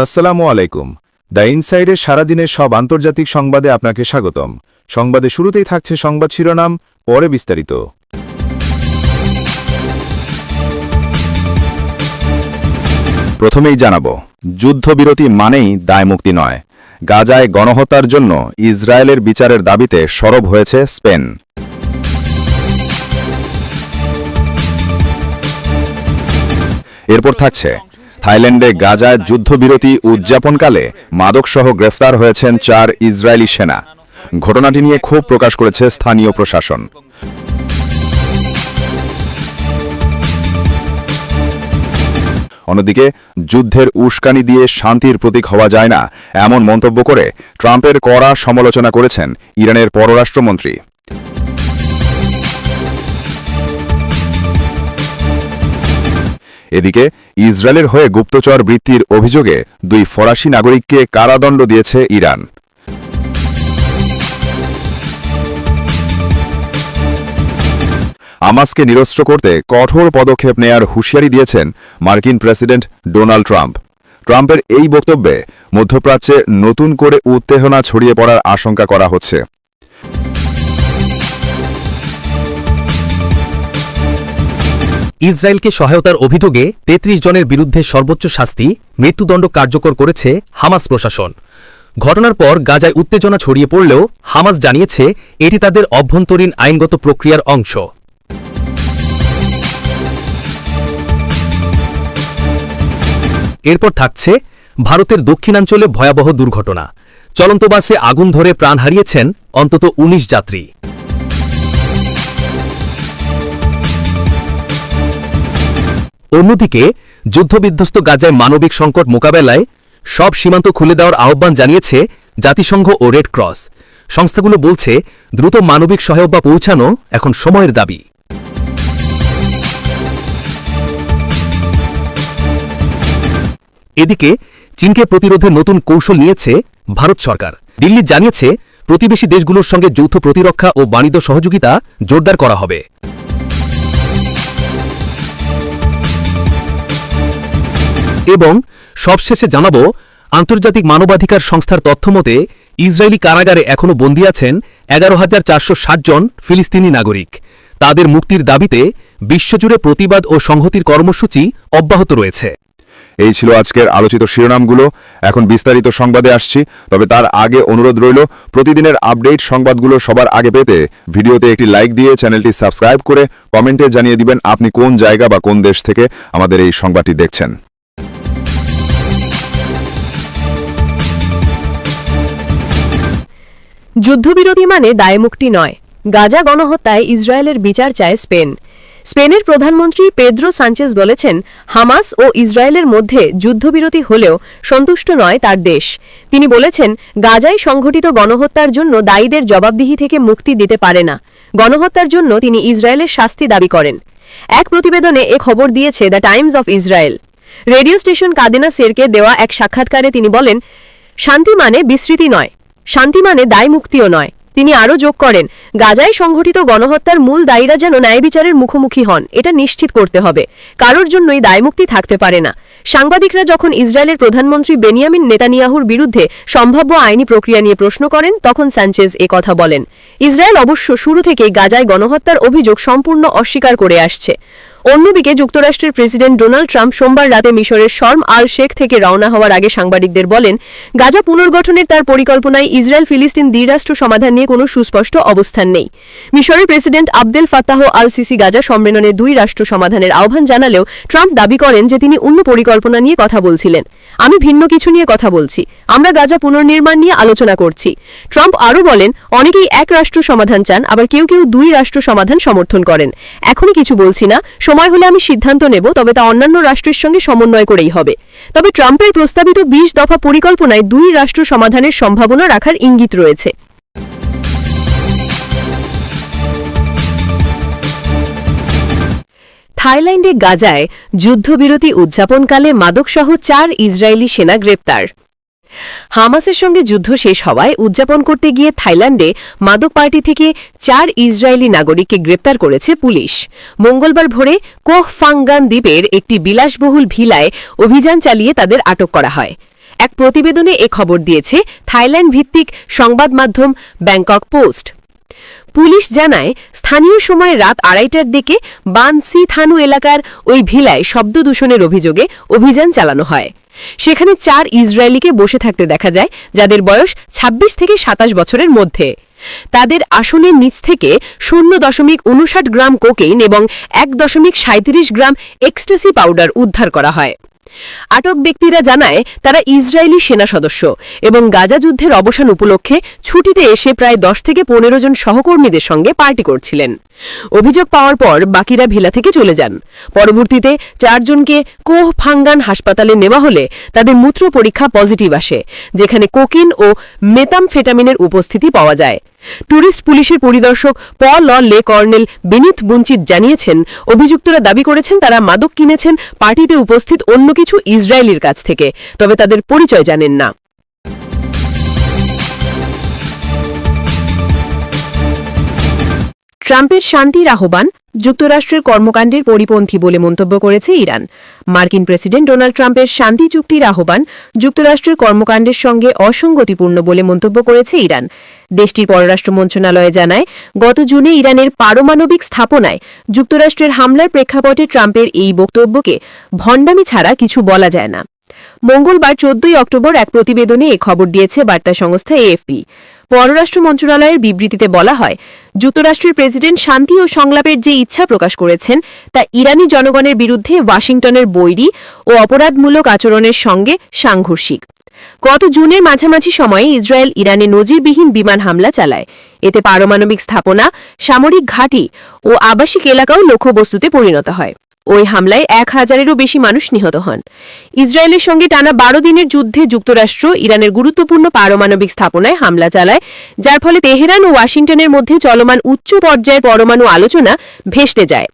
আসসালামু আলাইকুম। দ্য ইনসাইডের সারাদিনের সব আন্তর্জাতিক সংবাদে আপনাকে স্বাগতম। সংবাদে শুরুতেই থাকছে সংবাদ শিরোনাম, পরে বিস্তারিত। প্রথমেই জানাব, যুদ্ধবিরতি মানেই দায়মুক্তি নয়। গাজায় গণহত্যার জন্য ইসরায়েলের বিচারের দাবিতে সরব হয়েছে স্পেন। এরপর থাকছে থাইল্যান্ডে গাজায় যুদ্ধবিরতি উদযাপনকালে মাদকসহ গ্রেফতার হয়েছেন চার ইসরায়েলি সেনা। ঘটনাটি নিয়ে ক্ষোভ প্রকাশ করেছে স্থানীয় প্রশাসন। অন্যদিকে, যুদ্ধের উস্কানি দিয়ে শান্তির প্রতীক হওয়া যায় না, এমন মন্তব্য করে ট্রাম্পের কড়া সমালোচনা করেছেন ইরানের পররাষ্ট্রমন্ত্রী। এদিকে ইসরায়েলের হয়ে গুপ্তচর বৃত্তির অভিযোগে দুই ফরাসি নাগরিককে কারাদণ্ড দিয়েছে ইরান। আমাসকে নিরস্ত্র করতে কঠোর পদক্ষেপ নেয়ার হুঁশিয়ারি দিয়েছেন মার্কিন প্রেসিডেন্ট ডোনাল্ড ট্রাম্প। ট্রাম্পের এই বক্তব্যে মধ্যপ্রাচ্যে নতুন করে উত্তেজনা ছড়িয়ে পড়ার আশঙ্কা করা হচ্ছে। ইসরায়েলকে সহায়তার অভিযোগে ৩৩ জনের বিরুদ্ধে সর্বোচ্চ শাস্তি মৃত্যুদণ্ড কার্যকর করেছে হামাস প্রশাসন। ঘটনার পর গাজায় উত্তেজনা ছড়িয়ে পড়লেও হামাস জানিয়েছে এটি তাদের অভ্যন্তরীণ আইনগত প্রক্রিয়ার অংশ। এরপর থাকছে ভারতের দক্ষিণাঞ্চলে ভয়াবহ দুর্ঘটনা। চলন্ত বাসে আগুন ধরে প্রাণ হারিয়েছেন অন্তত ১৯ যাত্রী। অন্যদিকে, যুদ্ধবিধ্বস্ত গাজায় মানবিক সংকট মোকাবেলায় সব সীমান্ত খুলে দেওয়ার আহ্বান জানিয়েছে জাতিসংঘ ও রেড ক্রস। সংস্থাগুলো বলছে, দ্রুত মানবিক সহায়তা পৌঁছানো এখন সময়ের দাবি। এদিকে, চীনকে প্রতিরোধে নতুন কৌশল নিয়েছে ভারত সরকার। দিল্লি জানিয়েছে, প্রতিবেশী দেশগুলোর সঙ্গে যৌথ প্রতিরক্ষা ও বাণিজ্য সহযোগিতা জোরদার করা হবে। এবং সবশেষে জানাব, আন্তর্জাতিক মানবাধিকার সংস্থার তথ্যমতে ইসরায়েলি কারাগারে এখনও বন্দী আছেন এগারো হাজার চারশো জন ফিলিস্তিনি নাগরিক। তাদের মুক্তির দাবিতে বিশ্বজুড়ে প্রতিবাদ ও সংহতির কর্মসূচি অব্যাহত রয়েছে। এই ছিল আজকের আলোচিত শিরোনামগুলো। এখন বিস্তারিত সংবাদে আসছি, তবে তার আগে অনুরোধ রইল, প্রতিদিনের আপডেট সংবাদগুলো সবার আগে পেতে ভিডিওতে একটি লাইক দিয়ে চ্যানেলটি সাবস্ক্রাইব করে কমেন্টে জানিয়ে দিবেন আপনি কোন জায়গা বা কোন দেশ থেকে আমাদের এই সংবাদটি দেখছেন। যুদ্ধবিরতি মানে দায়মুক্তি নয়। গাজা গণহত্যায় ইসরায়েলের বিচার চায় স্পেন। স্পেনের প্রধানমন্ত্রী পেদ্রো সাঞ্চেজ বলেছেন, হামাস ও ইসরায়েলের মধ্যে যুদ্ধবিরতি হলেও সন্তুষ্ট নয় তার দেশ। তিনি বলেছেন, গাজায় সংঘটিত গণহত্যার জন্য দায়ীদের জবাবদিহি থেকে মুক্তি দিতে পারে না। গণহত্যার জন্য তিনি ইসরায়েলের শাস্তি দাবি করেন। এক প্রতিবেদনে এ খবর দিয়েছে the Times of Israel. Radio station কাদেনা সেরকে দেওয়া এক সাক্ষাৎকারে তিনি বলেন, শান্তি মানে বিস্মৃতি নয় শান্তি মানে দায় মুক্তিও নয়। তিনি আরও যোগ করেন, গাজায় সংঘটিত গণহত্যার মূল দায়ীরা যেন ন্যায় বিচারের মুখোমুখি হন, এটা নিশ্চিত করতে হবে। কারোর জন্যই দায়মুক্তি থাকতে পারে না। সাংবাদিকরা যখন ইসরায়েলের প্রধানমন্ত্রী বেনিয়ামিন নেতানিয়াহুর বিরুদ্ধে সম্ভাব্য আইনি প্রক্রিয়া নিয়ে প্রশ্ন করেন, তখন স্যাঞ্চেজ এ কথা বলেন। ইসরায়েল অবশ্য শুরু থেকেই গাজায় গণহত্যার অভিযোগ সম্পূর্ণ অস্বীকার করে আসছে। অন্যদিকে যুক্তরাষ্ট্রের প্রেসিডেন্ট ডোনাল্ড ট্রাম্প সোমবার রাতে মিশরের শর্ম আল শেখ থেকে রওনা হওয়ার আগে সাংবাদিকদের বলেন, গাজা পুনর্গঠনের তার পরিকল্পনায় ইসরায়েল ফিলিস্তিন দ্বিরাষ্ট্র সমাধান নিয়ে কোনো সুস্পষ্ট অবস্থান নেই। মিশরের president Abdel Fattah al Sisi Gaza সম্মেলনে দুই রাষ্ট্র সমাধানের আহ্বান জানালেও ট্রাম্প দাবি করেন যে তিনি অন্য পরিকল্পনা নিয়ে কথা বলছিলেন। আমি ভিন্ন কিছু নিয়ে কথা বলছি। আমরা গাজা পুনর্নির্মাণ নিয়ে আলোচনা করছি। ট্রাম্প আরও বলেন, অনেকেই এক রাষ্ট্র সমাধান চান, আবার কেউ কেউ দুই রাষ্ট্র সমাধান সমর্থন করেন। এখনই কিছু বলছি না সময় হলে আমি সিদ্ধান্ত নেব, তবে তা অন্যান্য রাষ্ট্রের সঙ্গে সমন্বয় করেই হবে। তবে ট্রাম্পের প্রস্তাবিত বিশ দফা পরিকল্পনায় দুই রাষ্ট্র সমাধানের সম্ভাবনা রাখার ইঙ্গিত রয়েছে। থাইল্যান্ডে গাজায় যুদ্ধবিরতি উদযাপনকালে মাদকসহ চার ইসরায়েলি সেনা গ্রেপ্তার। হামাসের সঙ্গে যুদ্ধ শেষ হওয়ায় উদযাপন করতে গিয়ে থাইল্যান্ডে মাদক পার্টি থেকে চার ইসরায়েলি নাগরিককে গ্রেপ্তার করেছে পুলিশ। মঙ্গলবার ভোরে কোহ ফাঙ্গান দ্বীপের একটি বিলাসবহুল ভিলায় অভিযান চালিয়ে তাদের আটক করা হয়। এক প্রতিবেদনে এ খবর দিয়েছে, থাইল্যান্ড ভিত্তিক সংবাদ মাধ্যম ব্যাংকক পোস্ট। পুলিশ জানায়, স্থানীয় সময় রাত আড়াইটার দিকে বান সি থানু এলাকার ওই ভিলায় শব্দ দূষণের অভিযোগে অভিযান চালানো হয়। সেখানে চার ইসরায়েলিকে বসে থাকতে দেখা যায়, যাদের বয়স ২৬ থেকে সাতাশ বছরের মধ্যে। তাদের আসনের নিচ থেকে শূন্য দশমিক উনষাট গ্রাম কোকেইন এবং এক দশমিক সাঁত্রিশ গ্রাম এক্সটেসি পাউডার উদ্ধার করা হয়। আটক ব্যক্তিরা জানায়, তারা ইসরায়েলি সেনা সদস্য এবং গাজা যুদ্ধের অবসান উপলক্ষে ছুটিতে এসে প্রায় দশ থেকে পনেরো জন সহকর্মীদের সঙ্গে পার্টি করছিলেন। অভিযোগ পাওয়ার পর বাকিরা ভিলা থেকে চলে যান। পরবর্তীতে চারজনকে কোহ ফাঙ্গান হাসপাতালে নেওয়া হলে তাদের মূত্র পরীক্ষা পজিটিভ আসে, যেখানে কোকিন ও মেতামফেটামিনের উপস্থিতি পাওয়া যায়। ট্যুরিস্ট পুলিশের পরিদর্শক প ল লে কর্নেল বিনীত বুঞ্চিত জানিয়েছেন, অভিযুক্তরা দাবি করেছেন তারা মাদক কিনেছেন, পার্টিতে উপস্থিত অন্য কিছু ইসরায়েলির কাছ থেকে, তবে তাদের পরিচয় জানেন না। ট্রাম্পের শান্তির আহ্বান যুক্তরাষ্ট্রের কর্মকাণ্ডের পরিপন্থী বলে মন্তব্য করেছে ইরান। মার্কিন প্রেসিডেন্ট ডোনাল্ড ট্রাম্পের শান্তি চুক্তির আহ্বান যুক্তরাষ্ট্রের কর্মকাণ্ডের সঙ্গে অসঙ্গতিপূর্ণ বলে মন্তব্য করেছে ইরান। দেশটির পররাষ্ট্র মন্ত্রণালয় জানায়, গত জুনে ইরানের পারমাণবিক স্থাপনায় যুক্তরাষ্ট্রের হামলার প্রেক্ষাপটে ট্রাম্পের এই বক্তব্যকে ভণ্ডামি ছাড়া কিছু বলা যায় না। মঙ্গলবার চোদ্দই অক্টোবর এক প্রতিবেদনে এ খবর দিয়েছে বার্তা সংস্থা এএফপি। পররাষ্ট্র মন্ত্রণালয়ের বিবৃতিতে বলা হয়, যুক্তরাষ্ট্রের প্রেসিডেন্ট শান্তি ও সংলাপের যে ইচ্ছা প্রকাশ করেছেন, তা ইরানি জনগণের বিরুদ্ধে ওয়াশিংটনের বৈরী ও অপরাধমূলক আচরণের সঙ্গে সাংঘর্ষিক। গত জুনের মাঝামাঝি সময়ে ইসরায়েল ইরানে নজিরবিহীন বিমান হামলা চালায়। এতে পারমাণবিক স্থাপনা, সামরিক ঘাঁটি ও আবাসিক এলাকাও লক্ষ্যবস্তুতে পরিণত হয়। ওই হামলায় এক হাজারেরও বেশি মানুষ নিহত হন। ইসরায়েলের সঙ্গে টানা বারো দিনের যুদ্ধে যুক্তরাষ্ট্র ইরানের গুরুত্বপূর্ণ পারমাণবিক স্থাপনায় হামলা চালায়, যার ফলে তেহরান ও ওয়াশিংটনের মধ্যে চলমান উচ্চ পর্যায়ের পরমাণু আলোচনা ভেস্তে যায়।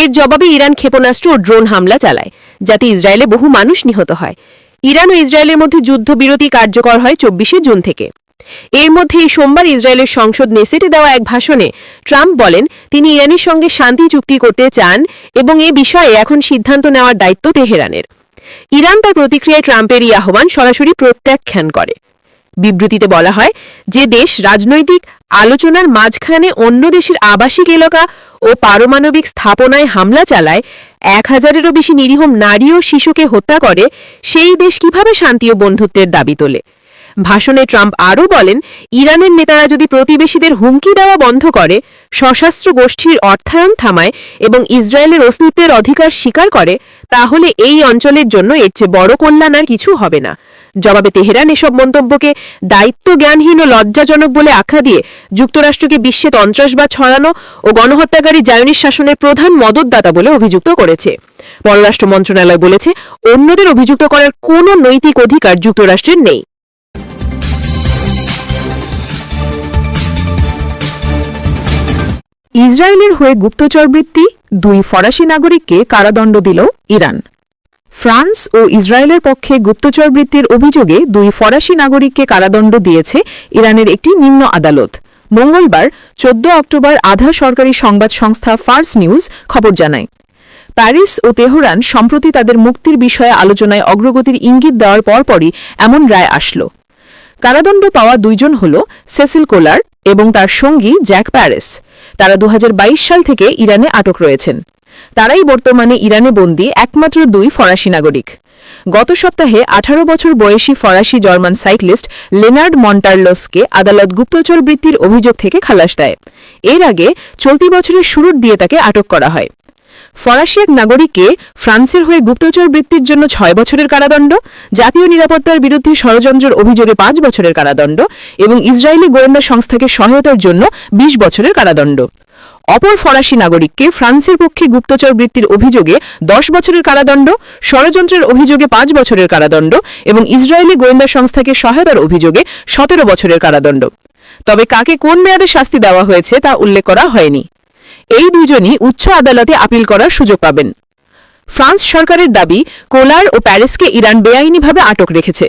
এর জবাবে ইরান ক্ষেপণাস্ত্র ও ড্রোন হামলা চালায়, যাতে ইসরায়েলে বহু মানুষ নিহত হয়। ইরান ও ইসরায়েলের মধ্যে যুদ্ধবিরতি কার্যকর হয় চব্বিশে জুন থেকে। এর মধ্যে এই সোমবার ইসরায়েলের সংসদ নেসেটে দেওয়া এক ভাষণে ট্রাম্প বলেন, তিনি ইরানের সঙ্গে শান্তি চুক্তি করতে চান এবং এ বিষয়ে এখন সিদ্ধান্ত নেওয়ার দায়িত্ব তেহরানের। ইরান তার প্রতিক্রিয়ায় ট্রাম্পের এই আহ্বান সরাসরি প্রত্যাখ্যান করে। বিবৃতিতে বলা হয়, যে দেশ রাজনৈতিক আলোচনার মাঝখানে অন্য দেশের আবাসিক এলাকা ও পারমাণবিক স্থাপনায় হামলা চালায়, এক হাজারেরও বেশি নিরীহ নারী ও শিশুকে হত্যা করে, সেই দেশ কীভাবে শান্তি ও বন্ধুত্বের দাবি তোলে? ভাষণে ট্রাম্প আরও বলেন, ইরানের নেতারা যদি প্রতিবেশীদের হুমকি দেওয়া বন্ধ করে, সশস্ত্র গোষ্ঠীর অর্থায়ন থামায় এবং ইসরায়েলের অস্তিত্বের অধিকার স্বীকার করে, তাহলে এই অঞ্চলের জন্য এর চেয়ে বড় কল্যাণ আর কিছু হবে না। জবাবে তেহরান এসব মন্তব্যকে দায়িত্ব জ্ঞানহীন ও লজ্জাজনক বলে আখ্যা দিয়ে যুক্তরাষ্ট্রকে বিশ্বে সন্ত্রাসবাদ ছড়ানো ও গণহত্যাকারী জায়নিস শাসনের প্রধান মদতদাতা বলে অভিযুক্ত করেছে। পররাষ্ট্র মন্ত্রণালয় বলেছে, অন্যদের অভিযুক্ত করার কোনো নৈতিক অধিকার যুক্তরাষ্ট্রের নেই। ইসরায়েলের হয়ে গুপ্তচরবৃত্তি দুই ফরাসি নাগরিককে কারাদণ্ড দিল ইরান। ফ্রান্স ও ইসরায়েলের পক্ষে গুপ্তচরবৃত্তির অভিযোগে দুই ফরাসি নাগরিককে কারাদণ্ড দিয়েছে ইরানের একটি নিম্ন আদালত। মঙ্গলবার চোদ্দ অক্টোবর আধা সরকারি সংবাদ সংস্থা ফার্স নিউজ খবর জানায়। প্যারিস ও তেহরান সম্প্রতি তাদের মুক্তির বিষয়ে আলোচনায় অগ্রগতির ইঙ্গিত দেওয়ার পরপরই এমন রায় আসল। কারাদণ্ড পাওয়া দুইজন হল সেসিল কোলার এবং তার সঙ্গী জ্যাক প্যারিস। তারা দু হাজার বাইশ সাল থেকে ইরানে আটক রয়েছেন। তারাই বর্তমানে ইরানে বন্দী একমাত্র দুই ফরাসি নাগরিক। গত সপ্তাহে ১৮ বছর বয়সী ফরাসি জার্মান সাইক্লিস্ট লেনার্ড মন্টারলসকে আদালত গুপ্তচর বৃত্তির অভিযোগ থেকে খালাস দেয়। এর আগে চলতি বছরের শুরুর দিয়ে তাকে আটক করা হয়। ফরাসি এক নাগরিককে ফ্রান্সের হয়ে গুপ্তচর বৃত্তির জন্য ছয় বছরের কারাদণ্ড, জাতীয় নিরাপত্তার বিরুদ্ধে ষড়যন্ত্রের অভিযোগে পাঁচ বছরের কারাদণ্ড এবং ইসরায়েলি গোয়েন্দা সংস্থাকে সহায়তার জন্য ২০ বছরের কারাদণ্ড। অপর ফরাসি নাগরিককে ফ্রান্সের পক্ষে গুপ্তচর বৃত্তির অভিযোগে দশ বছরের কারাদণ্ড, ষড়যন্ত্রের অভিযোগে পাঁচ বছরের কারাদণ্ড এবং ইসরায়েলি গোয়েন্দা সংস্থাকে সহায়তার অভিযোগে সতেরো বছরের কারাদণ্ড। তবে কাকে কোন মেয়াদে শাস্তি দেওয়া হয়েছে তা উল্লেখ করা হয়নি। এই দুজনই উচ্চ আদালতে আপিল করার সুযোগ পাবেন। ফ্রান্স সরকারের দাবি, কোলার ও প্যারিসকে ইরান বেআইনিভাবে আটক রেখেছে।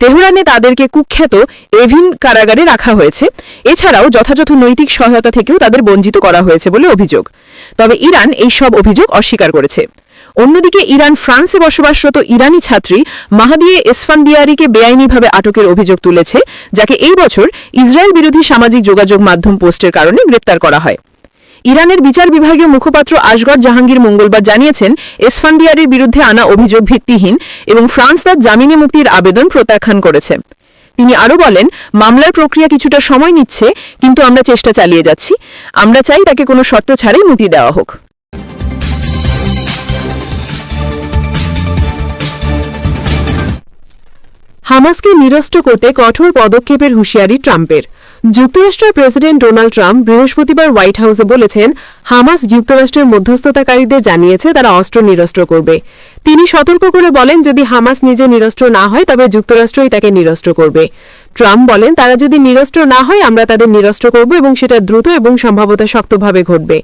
তেহরানে তাদেরকে কুখ্যাত এভিন কারাগারে রাখা হয়েছে। এছাড়াও যথাযথ নৈতিক সহায়তা থেকেও তাদের বঞ্চিত করা হয়েছে বলে অভিযোগ। তবে ইরান এই সব অভিযোগ অস্বীকার করেছে। অন্যদিকে ইরান ফ্রান্সে বসবাসরত ইরানি ছাত্রী মাহাদিয়ে এসফান্দিয়ারিকে বেআইনিভাবে আটকের অভিযোগ তুলেছে, যাকে এই বছর ইসরায়েল বিরোধী সামাজিক যোগাযোগ মাধ্যম পোস্টের কারণে গ্রেপ্তার করা হয়। ইরানের বিচার বিভাগীয় মুখপাত্র আসগর জাহাঙ্গীর মঙ্গলবার জানিয়েছেন, এসফান্দিয়ারির বিরুদ্ধে আনা অভিযোগ ভিত্তিহীন এবং ফ্রান্স তার জামিনে মুক্তির আবেদন প্রত্যাখ্যান করেছে। তিনি আরও বলেন, মামলার প্রক্রিয়া কিছুটা সময় নিচ্ছে, কিন্তু আমরা চেষ্টা চালিয়ে যাচ্ছি। আমরা চাই তাকে কোনো শর্ত ছাড়াই মুক্তি দেওয়া হোক। হামাসকে নিরস্ত করতে কঠোর পদক্ষেপের হুঁশিয়ারি ট্রাম্পের। যুক্তরাষ্ট্রের প্রেসিডেন্ট ডোনাল্ড ট্রাম্প বৃহস্পতিবার হোয়াইট হাউসে বলেছেন, হামাস যুক্তরাষ্ট্রের মধ্যস্থতাকারীদের জানিয়েছে তারা অস্ত্র নিরস্ত্র করবে। তিনি সতর্ক করে বলেন, যদি হামাস নিজে নিরস্ত্র না হয়, তবে যুক্তরাষ্ট্রই তাকে নিরস্ত্র করবে। ট্রাম্প বলেন, তারা যদি নিরস্ত্র না হয়, আমরা তাদের নিরস্ত্র করব এবং সেটা দ্রুত এবং সম্ভবত শক্তভাবে ঘটবে।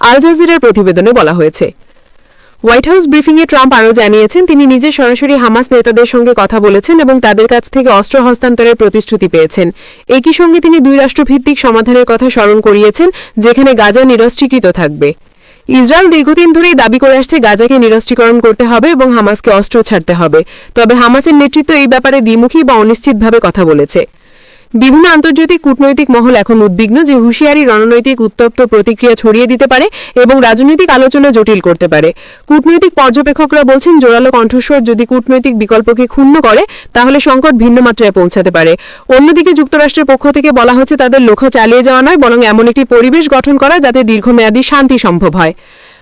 আল জাজিরার প্রতিবেদনে বলা হয়েছে। হোয়াইট হাউস ব্রিফিংয়ে ট্রাম্প আরও জানিয়েছেন, তিনি নিজে সরাসরি হামাস নেতাদের সঙ্গে কথা বলেছেন এবং তাদের কাছ থেকে অস্ত্র হস্তান্তরের প্রতিশ্রুতি পেয়েছেন। একই সঙ্গে তিনি দুই রাষ্ট্রভিত্তিক সমাধানের কথা স্মরণ করিয়েছেন, যেখানে গাজা নিরস্ত্রীকৃত থাকবে। ইসরায়েল দীর্ঘদিন ধরেই দাবি করে আসছে, গাজাকে নিরস্ত্রীকরণ করতে হবে এবং হামাসকে অস্ত্র ছাড়তে হবে। তবে হামাসের নেতৃত্ব এই ব্যাপারে দ্বিমুখী বা অনিশ্চিতভাবে কথা বলেছে। বিভিন্ন আন্তর্জাতিক কূটনৈতিক মহল এখন উদ্বিগ্ন যে হুঁশিয়ারি, রণনৈতিক উত্তপ্ত প্রতিক্রিয়া ছড়িয়ে দিতে পারে এবং রাজনৈতিক আলোচনা জটিল করতে পারে। কূটনৈতিক পর্যবেক্ষকরা বলছেন, জোরালো কণ্ঠস্বর যদি কূটনৈতিক বিকল্পকে ক্ষুণ্ণ করে, তাহলে সংকট ভিন্ন মাত্রায় পৌঁছাতে পারে। অন্যদিকে যুক্তরাষ্ট্রের পক্ষ থেকে বলা হচ্ছে, তাদের লক্ষ্য চালিয়ে যাওয়া নয়, বরং এমন একটি পরিবেশ গঠন করা যাতে দীর্ঘমেয়াদী শান্তি সম্ভব হয়।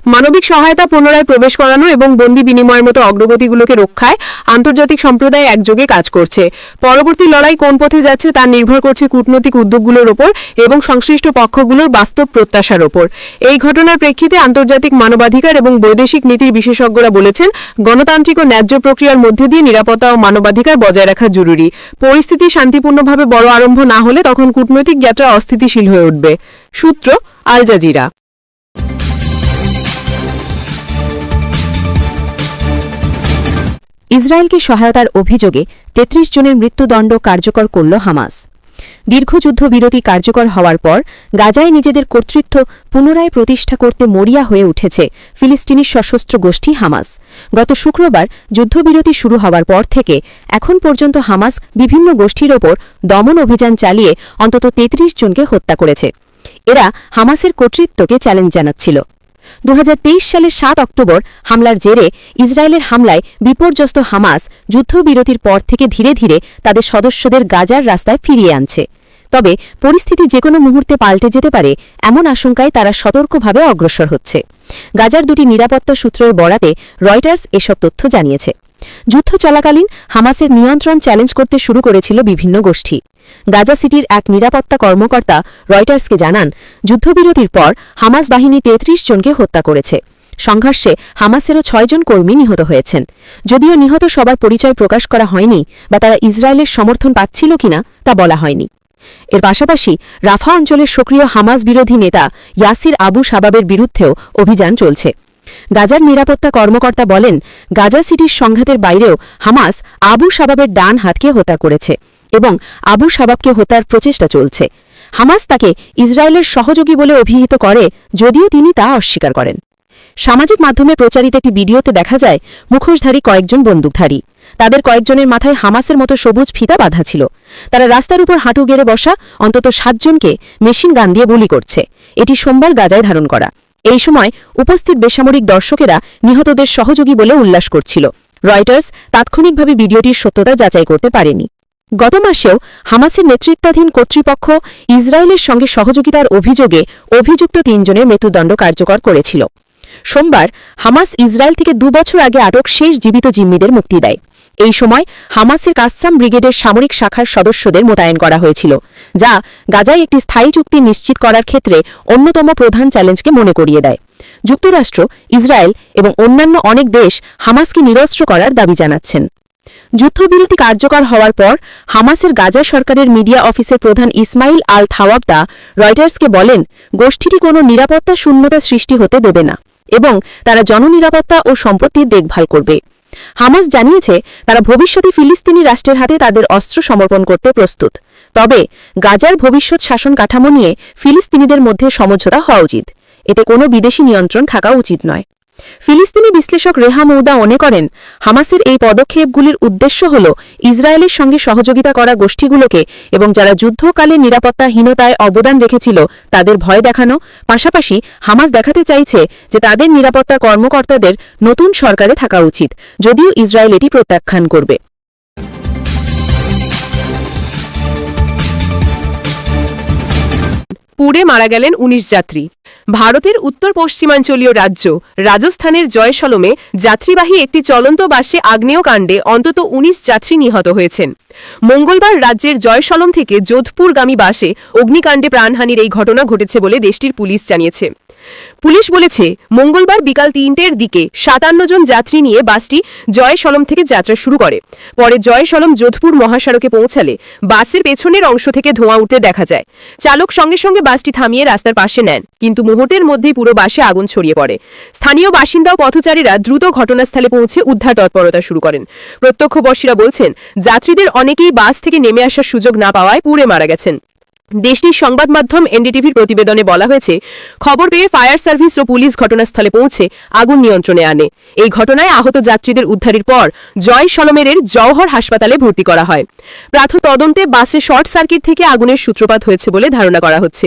মানবিক সহায়তা পুনরায় প্রবেশ করানো এবং বন্দি বিনিময়ের মতো অগ্রগতিগুলোকে রক্ষায় আন্তর্জাতিক সম্প্রদায় একযোগে কাজ করছে। পরবর্তী লড়াই কোন পথে যাচ্ছে তা নির্ভর করছে কূটনৈতিক উদ্যোগগুলোর ওপর এবং সংশ্লিষ্ট পক্ষগুলোর বাস্তব প্রত্যাশার ওপর। এই ঘটনার প্রেক্ষিতে আন্তর্জাতিক মানবাধিকার এবং বৈদেশিক নীতির বিশেষজ্ঞরা বলেছেন, গণতান্ত্রিক ও ন্যায্য প্রক্রিয়ার মধ্যে দিয়ে নিরাপত্তা ও মানবাধিকার বজায় রাখা জরুরি। পরিস্থিতি শান্তিপূর্ণভাবে বড় আরম্ভ না হলে তখন কূটনৈতিক যাত্রা অস্থিতিশীল হয়ে উঠবে। সূত্র, আল জাজিরা। ইসরায়েলকে সহায়তার অভিযোগে ৩৩ জনের মৃত্যুদণ্ড কার্যকর করল হামাস। দীর্ঘ যুদ্ধবিরতি কার্যকর হওয়ার পর গাজায় নিজেদের কর্তৃত্ব পুনরায় প্রতিষ্ঠা করতে মরিয়া হয়ে উঠেছে ফিলিস্তিনি সশস্ত্র গোষ্ঠী হামাস। গত শুক্রবার যুদ্ধবিরতি শুরু হওয়ার পর থেকে এখন পর্যন্ত হামাস বিভিন্ন গোষ্ঠীর ওপর দমন অভিযান চালিয়ে অন্তত ৩৩ জনকে হত্যা করেছে। এরা হামাসের কর্তৃত্বকে চ্যালেঞ্জ জানাচ্ছিল। দু হাজার তেইশ সালের সাত অক্টোবর হামলার জেরে ইসরায়েলের হামলায় বিপর্যস্ত হামাস যুদ্ধবিরতির পর থেকে ধীরে ধীরে তাদের সদস্যদের গাজার রাস্তায় ফিরিয়ে আনছে। তবে পরিস্থিতি যে কোনো মুহূর্তে পাল্টে যেতে পারে, এমন আশঙ্কায় তারা সতর্কভাবে অগ্রসর হচ্ছে। গাজার দুটি নিরাপত্তা সূত্রের বরাতে রয়টার্স এসব তথ্য জানিয়েছে। যুদ্ধ চলাকালীন হামাসের নিয়ন্ত্রণ চ্যালেঞ্জ করতে শুরু করেছিল বিভিন্ন গোষ্ঠী। গাজা সিটির এক নিরাপত্তা কর্মকর্তা রয়টার্সকে জানান, যুদ্ধবিরতির পর হামাস বাহিনী ৩৩ জনকে হত্যা করেছে। সংঘর্ষে হামাসেরও ছয়জন কর্মী নিহত হয়েছেন। যদিও নিহত সবার পরিচয় প্রকাশ করা হয়নি বা তারা ইসরায়েলের সমর্থন পাচ্ছিল কিনা তা বলা হয়নি। এর পাশাপাশি রাফা অঞ্চলের সক্রিয় হামাস বিরোধী নেতা ইয়াসির আবু শাবাবের বিরুদ্ধেও অভিযান চলছে। গাজার নিরাপত্তা কর্মকর্তা বলেন, গাজা সিটির সংঘাতের বাইরেও হামাস আবু শাবাবের ডান হাতকে হত্যা করেছে। এবং আবু শাবাবকে হত্যার প্রচেষ্টা চলছে। হামাস তাকে ইসরায়েলের সহযোগী বলে অভিহিত করে, যদিও তিনি তা অস্বীকার করেন। সামাজিক মাধ্যমে প্রচারিত একটি ভিডিওতে দেখা যায়, মুখোশধারী কয়েকজন বন্দুকধারী। তাদের কয়েকজনের মাথায় হামাসের মতো সবুজ ফিতা বাঁধা ছিল। তারা রাস্তার উপর হাঁটু গেড়ে বসা অন্তত সাতজনকে মেশিন গান দিয়ে গুলি করছে। এটি সোমবার গাজায় ধারণ করা। এই সময় উপস্থিত বেসামরিক দর্শকেরা নিহতদের সহযোগী বলে উল্লাস করছিল। রয়টার্স তাৎক্ষণিকভাবে ভিডিওটির সত্যতা যাচাই করতে পারেনি। গত মাসেও হামাসের নেতৃত্বাধীন কর্তৃপক্ষ ইসরায়েলের সঙ্গে সহযোগিতার অভিযোগে অভিযুক্ত তিনজনের মৃত্যুদণ্ড কার্যকর করেছিল। সোমবার হামাস ইসরায়েল থেকে দুবছর আগে আটক শেষ জীবিত জিম্মিদের মুক্তি দেয়। এই সময় হামাসের কাসসাম ব্রিগেডের সামরিক শাখার সদস্যদের মোতায়েন করা হয়েছিল, যা গাজায় একটি স্থায়ী চুক্তি নিশ্চিত করার ক্ষেত্রে অন্যতম প্রধান চ্যালেঞ্জকে মনে করিয়ে দেয়। যুক্তরাষ্ট্র, ইসরায়েল এবং অন্যান্য অনেক দেশ হামাসকে নিরস্ত্র করার দাবি জানাচ্ছেন। যুদ্ধবিরতি কার্যকর হওয়ার পর হামাসের গাজা সরকারের মিডিয়া অফিসের প্রধান ইসমাইল আল থাওয়াবদা রয়টার্সকে বলেন, গোষ্ঠীটি কোনো নিরাপত্তা শূন্যতা সৃষ্টি হতে দেবে না এবং তারা জননিরাপত্তা ও সম্পত্তির দেখভাল করবে। হামাস জানিয়েছে, তারা ভবিষ্যতে ফিলিস্তিনি রাষ্ট্রের হাতে তাদের অস্ত্র সমর্পণ করতে প্রস্তুত। তবে গাজার ভবিষ্যৎ শাসন কাঠামো নিয়ে ফিলিস্তিনিদের মধ্যে সমঝোতা হওয়া উচিত। এতে কোনো বিদেশি নিয়ন্ত্রণ থাকা উচিত নয়। ফিলিস্তিনি বিশ্লেষক রেহা মৌদা মনে করেন, হামাসের এই পদক্ষেপগুলির উদ্দেশ্য হল ইসরায়েলের সঙ্গে সহযোগিতা করা গোষ্ঠীগুলোকে এবং যারা যুদ্ধকালে নিরাপত্তাহীনতায় অবদান রেখেছিল তাদের ভয় দেখানো। পাশাপাশি হামাস দেখাতে চাইছে যে তাদের নিরাপত্তা কর্মকর্তাদের নতুন সরকারে থাকা উচিত, যদিও ইসরায়েল এটি প্রত্যাখ্যান করবে। পুড়ে মারা গেলেন ১৯ যাত্রী। ভারতের উত্তর পশ্চিমাঞ্চলীয় রাজ্য, রাজস্থানের জয়সলমে যাত্রীবাহী একটি চলন্ত বাসে আগ্নেয়কাণ্ডে অন্তত ১৯ যাত্রী নিহত হয়েছেন। মঙ্গলবার রাজ্যের জয়সলম থেকে যোধপুরগামী বাসে অগ্নিকাণ্ডে প্রাণহানির এই ঘটনা ঘটেছে বলে দেশটির পুলিশ জানিয়েছে। পুলিশ বলেছে, মঙ্গলবার বিকাল তিনটের দিকে সাতান্ন জন যাত্রী নিয়ে বাসটি জয়সলম থেকে যাত্রা শুরু করে। পরে জয়সলম যোধপুর মহাসড়কে পৌঁছালে বাসের পেছনের অংশ থেকে ধোঁয়া উঠতে দেখা যায়। চালক সঙ্গে সঙ্গে বাসটি থামিয়ে রাস্তার পাশে নেন, কিন্তু মুহূর্তের মধ্যেই পুরো বাসে আগুন ছড়িয়ে পড়ে। স্থানীয় বাসিন্দা ও পথচারীরা দ্রুত ঘটনাস্থলে পৌঁছে উদ্ধার তৎপরতা শুরু করেন। প্রত্যক্ষদর্শীরা বলছেন, যাত্রীদের অনেকেই বাস থেকে নেমে আসার সুযোগ না পাওয়ায় পুড়ে মারা গেছেন। দেশটির সংবাদ মাধ্যম এনডিটিভির প্রতিবেদনে বলা হয়েছে, খবর পেয়ে ফায়ার সার্ভিস ও পুলিশ ঘটনাস্থলে পৌঁছে আগুন নিয়ন্ত্রণে আনে। এই ঘটনায় আহত যাত্রীদের উদ্ধারের পর জয় সলমেরের জওহর হাসপাতালে ভর্তি করা হয়। প্রাথমিক তদন্তে বাসে শর্ট সার্কিট থেকে আগুনের সূত্রপাত হয়েছে বলে ধারণা করা হচ্ছে।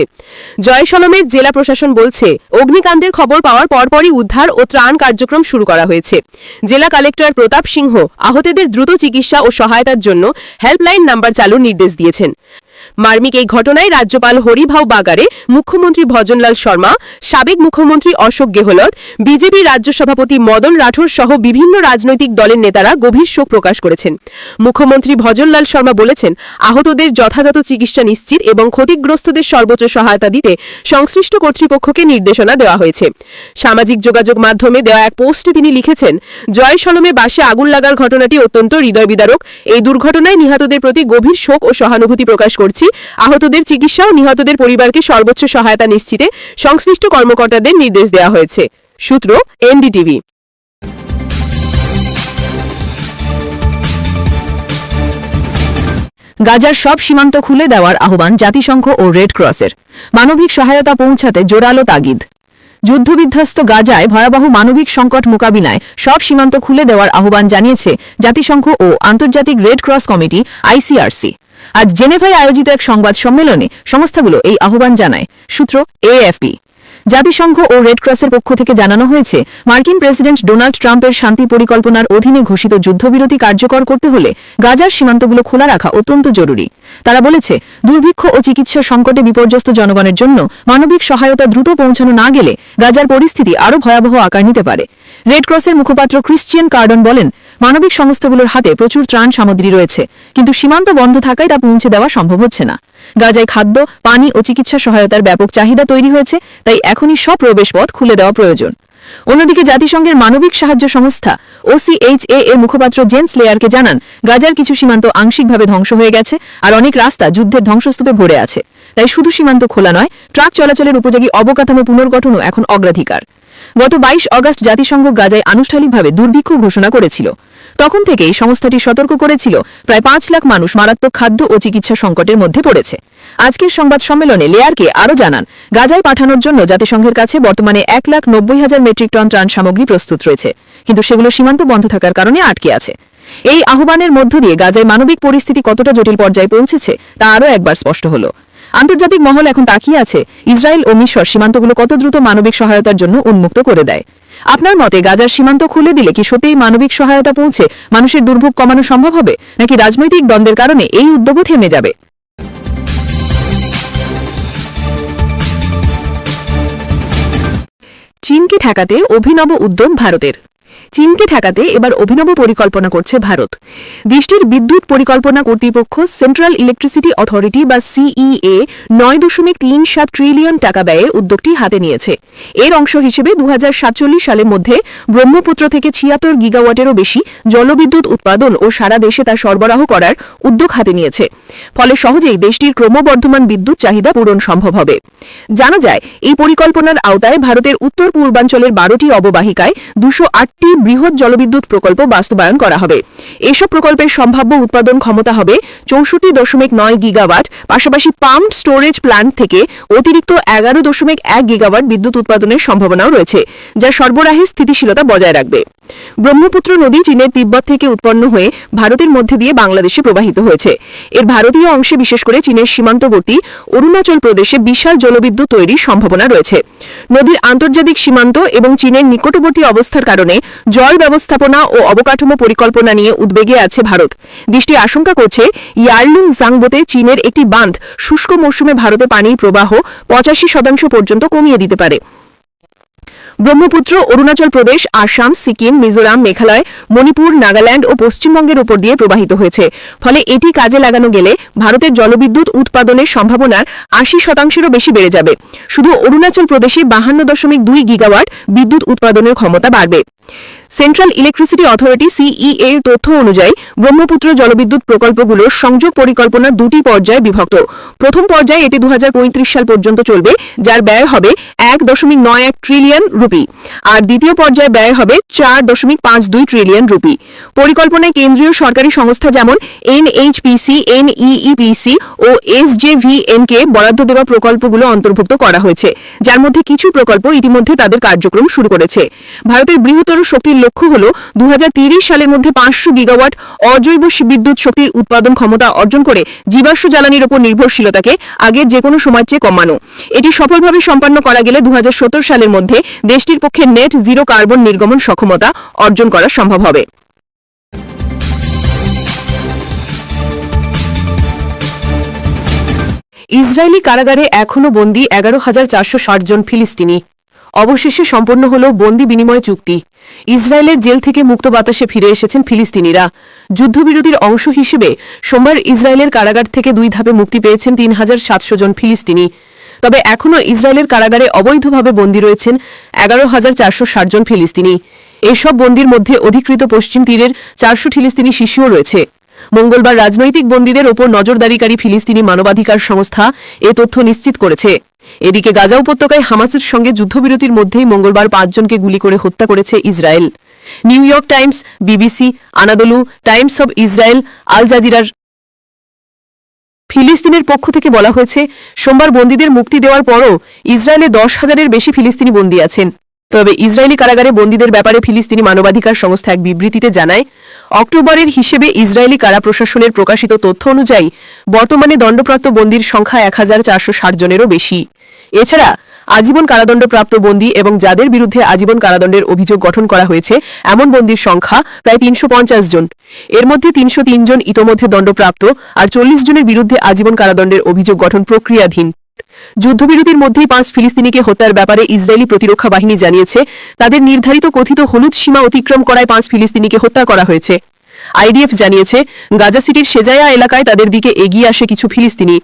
জয় সলমের জেলা প্রশাসন বলছে, অগ্নিকাণ্ডের খবর পাওয়ার পরপরই উদ্ধার ও ত্রাণ কার্যক্রম শুরু করা হয়েছে। জেলা কালেক্টর প্রতাপ সিংহ আহতদের দ্রুত চিকিৎসা ও সহায়তার জন্য হেল্পলাইন নাম্বার চালুর নির্দেশ দিয়েছেন। মার্মিক এই ঘটনায় রাজ্যপাল হরিভাউ বাগারে মুখ্যমন্ত্রী ভজনলাল শর্মা, সাবেক মুখ্যমন্ত্রী অশোক গেহলত বিজেপি রাজ্য সভাপতি মদন রাঠোর সহ বিভিন্ন রাজনৈতিক দলের নেতারা গভীর শোক প্রকাশ করেছেন। মুখ্যমন্ত্রী ভজনলাল শর্মা বলেছেন, আহতদের যথাযথ চিকিৎসা নিশ্চিত এবং ক্ষতিগ্রস্তদের সর্বোচ্চ সহায়তা দিতে সংশ্লিষ্ট কর্তৃপক্ষকে নির্দেশনা দেওয়া হয়েছে। সামাজিক যোগাযোগ মাধ্যমে দেওয়া এক পোস্টে তিনি লিখেছেন, জয় সলমে বাসে আগুন লাগার ঘটনাটি অত্যন্ত হৃদয় বিদারক এই দুর্ঘটনায় নিহতদের প্রতি গভীর শোক ও সহানুভূতি প্রকাশ করছি। আহতদের চিকিৎসা ও নিহতদের পরিবারকে সর্বোচ্চ সহায়তা নিশ্চিতে সংশ্লিষ্ট কর্মকর্তাদের নির্দেশ দেওয়া হয়েছে। সূত্র, এনডিটিভি। গাজার সব সীমান্ত খুলে দেওয়ার আহ্বান জাতিসংঘ ও রেড ক্রসের। মানবিক সহায়তা পৌঁছাতে জোরালো তাগিদ। যুদ্ধবিধ্বস্ত গাজায় ভয়াবহ মানবিক সংকট মোকাবিলায় সব সীমান্ত খুলে দেওয়ার আহ্বান জানিয়েছে জাতিসংঘ ও আন্তর্জাতিক রেড ক্রস কমিটি, আইসিআরসি। আজ জেনেভায় আয়োজিত এক সংবাদ সম্মেলনে সংস্থাগুলো এই আহ্বান জানায়। সূত্র, এএফপি। জাতিসংঘ ও রেড ক্রসের পক্ষ থেকে জানানো হয়েছে, মার্কিন প্রেসিডেন্ট ডোনাল্ড ট্রাম্পের শান্তি পরিকল্পনার অধীনে ঘোষিত যুদ্ধবিরতি কার্যকর করতে হলে গাজার সীমান্তগুলো খোলা রাখা অত্যন্ত জরুরি। তারা বলেছে, দুর্ভিক্ষ ও চিকিৎসা সংকটে বিপর্যস্ত জনগণের জন্য মানবিক সহায়তা দ্রুত পৌঁছানো না গেলে গাজার পরিস্থিতি আরও ভয়াবহ আকার নিতে পারে। রেড ক্রসের মুখপাত্র ক্রিশ্চিয়ান কার্ডন বলেন মানবিক সংস্থাগুলোর হাতে প্রচুর ত্রাণ সামগ্রী রয়েছে, কিন্তু সীমান্ত বন্ধ থাকায় তা পৌঁছে দেওয়া সম্ভব হচ্ছে না। গাজায় খাদ্য, পানি ও চিকিৎসা সহায়তার ব্যাপক চাহিদা তৈরি হয়েছে, তাই এখনই সব প্রবেশপথ খুলে দেওয়া প্রয়োজন। অন্যদিকে জাতিসংঘের মানবিক সাহায্য সংস্থা ওসিএইচএ এর মুখপাত্র জেন্স লেয়ারকে জানান, গাজার কিছু সীমান্ত আংশিকভাবে ধ্বংস হয়ে গেছে আর অনেক রাস্তা যুদ্ধের ধ্বংসস্তূপে ভরে আছে। তাই শুধু সীমান্ত খোলা নয়, ট্রাক চলাচলের উপযোগী অবকাঠামো পুনর্গঠনও এখন অগ্রাধিকার। গত বাইশ অগস্ট জাতিসংঘ গাজায় আনুষ্ঠানিকভাবে দুর্ভিক্ষ ঘোষণা করেছিল। তখন থেকেই সংস্থাটি সতর্ক করেছিল, প্রায় পাঁচ লাখ মানুষ মারাত্মক খাদ্য ও চিকিৎসা সংকটের মধ্যে পড়েছে। আজকের সংবাদ সম্মেলনে লেয়ারকে আরও জানান, গাজায় পাঠানোর জন্য জাতিসংঘের কাছে বর্তমানে এক লাখ নব্বই হাজার মেট্রিক টন ত্রাণ সামগ্রী প্রস্তুত রয়েছে, কিন্তু সেগুলো সীমান্ত বন্ধ থাকার কারণে আটকে আছে। এই আহ্বানের মধ্য দিয়ে গাজায় মানবিক পরিস্থিতি কতটা জটিল পর্যায়ে পৌঁছেছে, তা আরও একবার স্পষ্ট হলো। আন্তর্জাতিক মহল এখন তাকিয়ে আছে, ইসরায়েল ও মিশর সীমান্তগুলো কত দ্রুত মানবিক সহায়তার জন্য উন্মুক্ত করে দেয়। আপনার মতে গাজার সীমান্ত খুলে দিলে কি সত্যিই মানবিক সহায়তা পৌঁছে? মানুষের দুর্ভোগ কমানো সম্ভব হবে? নাকি রাজনৈতিক দ্বন্দ্বের কারণে এই উদ্যোগও থেমে যাবে? চীনকে ঠেকাতে অভিনব উদ্যোগ ভারতের। চীনকে ঠেকাতে এবার অভিনব পরিকল্পনা করছে ভারত। দেশটির বিদ্যুৎ পরিকল্পনা কর্তৃপক্ষ সেন্ট্রাল ইলেকট্রিসিটি অথরিটি বা সিইএ নয় দশমিক তিন সাত ট্রিলিয়ন টাকা ব্যয়ে উদ্যোগটি হাতে নিয়েছে। এর অংশ হিসেবে দু সালের মধ্যে ব্রহ্মপুত্র থেকে ছিয়াত্তর গিগাওয়াটেরও বেশি জলবিদ্যুৎ উৎপাদন ও সারা দেশে তা সরবরাহ করার উদ্যোগ হাতে নিয়েছে। ফলে সহজেই দেশটির ক্রমবর্ধমান বিদ্যুৎ চাহিদা পূরণ সম্ভব হবে। জানা যায়, এই পরিকল্পনার আওতায় ভারতের উত্তর পূর্বাঞ্চলের বারোটি অববাহিকায় দুশো আটটি বৃহৎ জলবিদ্যুৎ প্রকল্প বাস্তবায়ন করা হবে। এসব প্রকল্পের সম্ভাব্য উৎপাদন ক্ষমতা হবে চৌষট্টি দশমিক নয় গিগাওয়াট, পাশাপাশি পাম্প স্টোরেজ প্ল্যান্ট থেকে অতিরিক্ত এগারো দশমিক এক গিগাওয়াট বিদ্যুৎ উৎপাদনের সম্ভাবনাও রয়েছে, যা সরবরাহে স্থিতিশীলতা বজায় রাখবে। ব্রহ্মপুত্র নদী চীনের তিব্বত থেকে উৎপন্ন হয়ে ভারতের মধ্যে দিয়ে বাংলাদেশে প্রবাহিত হয়েছে। এর ভারতীয় অংশে বিশেষ করে চীনের সীমান্তবর্তী অরুণাচল প্রদেশে বিশাল জলবিদ্যুৎ তৈরির সম্ভাবনা রয়েছে। নদীর আন্তর্জাতিক সীমান্ত এবং চীনের নিকটবর্তী অবস্থার কারণে জল ব্যবস্থাপনা ও অবকাঠামো পরিকল্পনা নিয়ে উদ্বেগে আছে ভারত। দেশটি আশঙ্কা করছে ইয়ারলুং জাংবোতে চীনের একটি বাঁধ শুষ্ক মৌসুমে ভারতে পানির প্রবাহ পঁচাশি শতাংশ পর্যন্ত কমিয়ে দিতে পারে। ব্রহ্মপুত্র, অরুণাচল প্রদেশ, আসাম, সিকিম, মিজোরাম, মেঘালয়, মণিপুর, নাগাল্যান্ড ও পশ্চিমবঙ্গের উপর দিয়ে প্রবাহিত হয়েছে। ফলে এটি কাজে লাগানো গেলে ভারতের জলবিদ্যুৎ উৎপাদনের সম্ভাবনার আশি শতাংশেরও বেশি বেড়ে যাবে। শুধু অরুণাচল প্রদেশে বাহান্ন দশমিক দুই গিগাওয়াট বিদ্যুৎ উৎপাদনের ক্ষমতা বাড়বে। সেন্ট্রাল ইলেকট্রিসিটি অথরিটি সিই এর তথ্য অনুযায়ী ব্রহ্মপুত্র জলবিদ্যুৎ প্রকল্পগুলোর সংযোগ পরিকল্পনা দুটি পর্যায়ে বিভক্ত। প্রথম পর্যায়ে এটি দু সাল পর্যন্ত চলবে, যার ব্যয় হবে এক দশমিক নয় এক ট্রিলিয়ন রুপি। আর দ্বিতীয় পর্যায়ে ব্যয় হবে চার দশমিক পাঁচ দুই ট্রিলিয়ন রুপি। পরিকল্পনায় কেন্দ্রীয় সরকারি সংস্থা যেমন এনএইচপিসি এনইইপিসি ও এসজেভিএনকে বরাদ্দ দেওয়া প্রকল্পগুলো অন্তর্ভুক্ত করা হয়েছে, যার মধ্যে কিছু প্রকল্প ইতিমধ্যে তাদের কার্যক্রম শুরু করেছে। ভারতের বৃহত্তর শক্তির লক্ষ্য হল দু সালের মধ্যে পাঁচশো গিগাওয়াট অজৈব বিদ্যুৎ শক্তির উৎপাদন ক্ষমতা অর্জন করে জীবাশ্ম জ্বালানির ওপর নির্ভরশীলতাকে আগের যে কোনো সময়ের চেয়ে কমানো। এটি সফলভাবে সম্পন্ন করা গেলে দু হাজার সত্তর সালের মধ্যে দেশটির পক্ষে নেট জিরো কার্বন নির্গমন সক্ষমতা অর্জন করা সম্ভব হবে। ইসরায়েলি কারাগারে এখনও বন্দী এগারো হাজার চারশো জন ফিলিস্তিনি। অবশেষে সম্পন্ন হল বন্দি বিনিময় চুক্তি। ইসরায়েলের জেল থেকে মুক্ত বাতাসে ফিরে এসেছেন ফিলিস্তিনিরা। যুদ্ধবিরতির অংশ হিসেবে সোমবার ইসরায়েলের কারাগার থেকে দুই ধাপে মুক্তি পেয়েছেন তিন হাজার সাতশো জন ফিলিস্তিনি। তবে এখনও ইসরায়েলের কারাগারে অবৈধভাবে বন্দী রয়েছেন এগারো হাজার চারশো জন ফিলিস্তিনি। এসব বন্দির মধ্যে অধিকৃত পশ্চিম তীরের চারশো ফিলিস্তিনি শিশুও রয়েছে। মঙ্গলবার রাজনৈতিক বন্দীদের ওপর নজরদারিকারী ফিলিস্তিনি মানবাধিকার সংস্থা এ তথ্য নিশ্চিত করেছে। এদিকে গাজা উপত্যকায় হামাসের সঙ্গে যুদ্ধবিরতির মধ্যেই মঙ্গলবার পাঁচজনকে গুলি করে হত্যা করেছে Israel. New York Times, BBC, Anadolu, Times of Israel, Al জাজিরার ফিলিস্তিনের পক্ষ থেকে বলা হয়েছে, সোমবার বন্দীদের মুক্তি দেওয়ার পরও ইসরায়েলে দশ হাজারের বেশি ফিলিস্তিনি বন্দী আছেন। তবে ইসরায়েলি কারাগারে বন্দীদের ব্যাপারে ফিলিস্তিনি মানবাধিকার সংস্থা এক বিবৃতিতে জানায়, অক্টোবরের হিসেবে ইসরায়েলি কারা প্রশাসনের প্রকাশিত তথ্য অনুযায়ী বর্তমানে দণ্ডপ্রাপ্ত বন্দীর সংখ্যা এক হাজার চারশো ষাট জনেরও বেশি। এছাড়া আজীবন কারাদণ্ডপ্রাপ্ত বন্দী এবং যাদের বিরুদ্ধে আজীবন কারাদণ্ডের অভিযোগ গঠন করা হয়েছে, এমন বন্দীর সংখ্যা প্রায় তিনশো পঞ্চাশ জন। এর মধ্যে তিনশো জন ইতোমধ্যে দণ্ডপ্রাপ্ত আর চল্লিশ জনের বিরুদ্ধে আজীবন কারাদণ্ডের অভিযোগ গঠন প্রক্রিয়াধীন। যুদ্ধবিরতির মধ্যেই পাঁচ ফিলিস্তিনিকে হত্যার ব্যাপারে ইসরায়েলি প্রতিরক্ষা বাহিনী জানিয়েছে, তাদের নির্ধারিত কথিত হলুদ সীমা অতিক্রম করায় পাঁচ ফিলিস্তিনিকে হত্যা করা হয়েছে। আইডিএফ জানিয়েছে, গাজা সিটির সেজায়া এলাকায় তাদের দিকে এগিয়ে আসে কিছু ফিলিস্তিনি।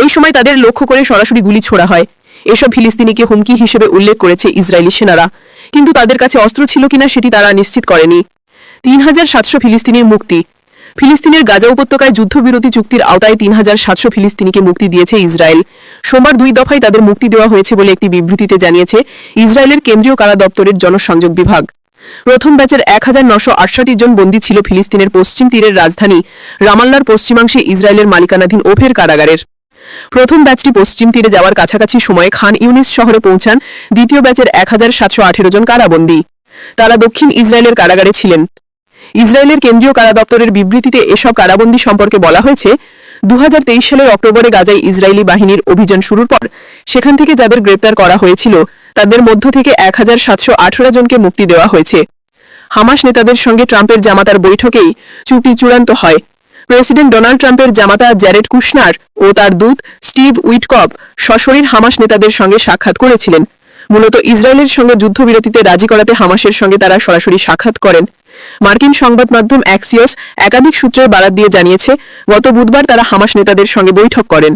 ওই সময় তাদের লক্ষ্য করে সরাসরি গুলি ছোড়া হয়। এসব ফিলিস্তিনিকে হুমকি হিসেবে উল্লেখ করেছে ইসরায়েলি সেনারা। কিন্তু তাদের কাছে অস্ত্র ছিল কিনা সেটি তারা নিশ্চিত করেনি। তিন হাজার সাতশো ফিলিস্তিনির মুক্তি। ফিলিস্তিনের গাজা উপত্যকায় যুদ্ধবিরতি চুক্তির আওতায় তিন হাজার সাতশো ফিলিস্তিনিকে মুক্তি দিয়েছে ইসরায়েল। সোমবার দুই দফায় তাদের মুক্তি দেওয়া হয়েছে বলে একটি বিবৃতিতে জানিয়েছে ইসরায়েলের কেন্দ্রীয় কারা দপ্তরের জনসংযোগ বিভাগ। প্রথম ব্যাচের এক হাজার নশো আটষট্টি জন বন্দী ছিল ফিলিস্তিনের পশ্চিম তীরের রাজধানী। রামাল্লার পশ্চিমাংশে ইসরায়েলের মালিকানাধীন ওফের কারাগারের। প্রথম ব্যাচটি পশ্চিম তীরে যাওয়ার কাছাকাছি সময়ে খান ইউনিস শহরে পৌঁছান। দ্বিতীয় ব্যাচের এক হাজার সাতশো আঠেরো জন কারাবন্দী। তারা দক্ষিণ ইসরায়েলের কারাগারে ছিলেন। ইসরায়েলের কেন্দ্রীয় কারা দপ্তরের বিবৃতিতে এসব কারাবন্দী সম্পর্কে বলা হয়েছে দু হাজার তেইশ সালের অক্টোবরে গাজায় ইসরায়েলি বাহিনীর অভিযান শুরুর পর সেখান থেকে যাদের গ্রেপ্তার করা হয়েছিল, তাদের মধ্য থেকে এক হাজার সাতশো আঠারো জনকে মুক্তি দেওয়া হয়েছে। হামাস নেতাদের সঙ্গে ট্রাম্পের জামাতার বৈঠকেই চুক্তি চূড়ান্ত হয়। প্রেসিডেন্ট ডোনাল্ড ট্রাম্পের জামাতা জ্যারেড কুশনার ও তার দূত স্টিভ উইটকপ সশরীর হামাস নেতাদের সঙ্গে সাক্ষাৎ করেছিলেন। মূলত ইসরায়েলের সঙ্গে যুদ্ধবিরতিতে রাজি করাতে হামাসের সঙ্গে তারা সরাসরি সাক্ষাৎ করেন। মার্কিন সংবাদ মাধ্যম অ্যাক্সিয়স একাধিক সূত্রের বারাত দিয়ে জানিয়েছে, গত বুধবার তারা হামাস নেতাদের সঙ্গে বৈঠক করেন।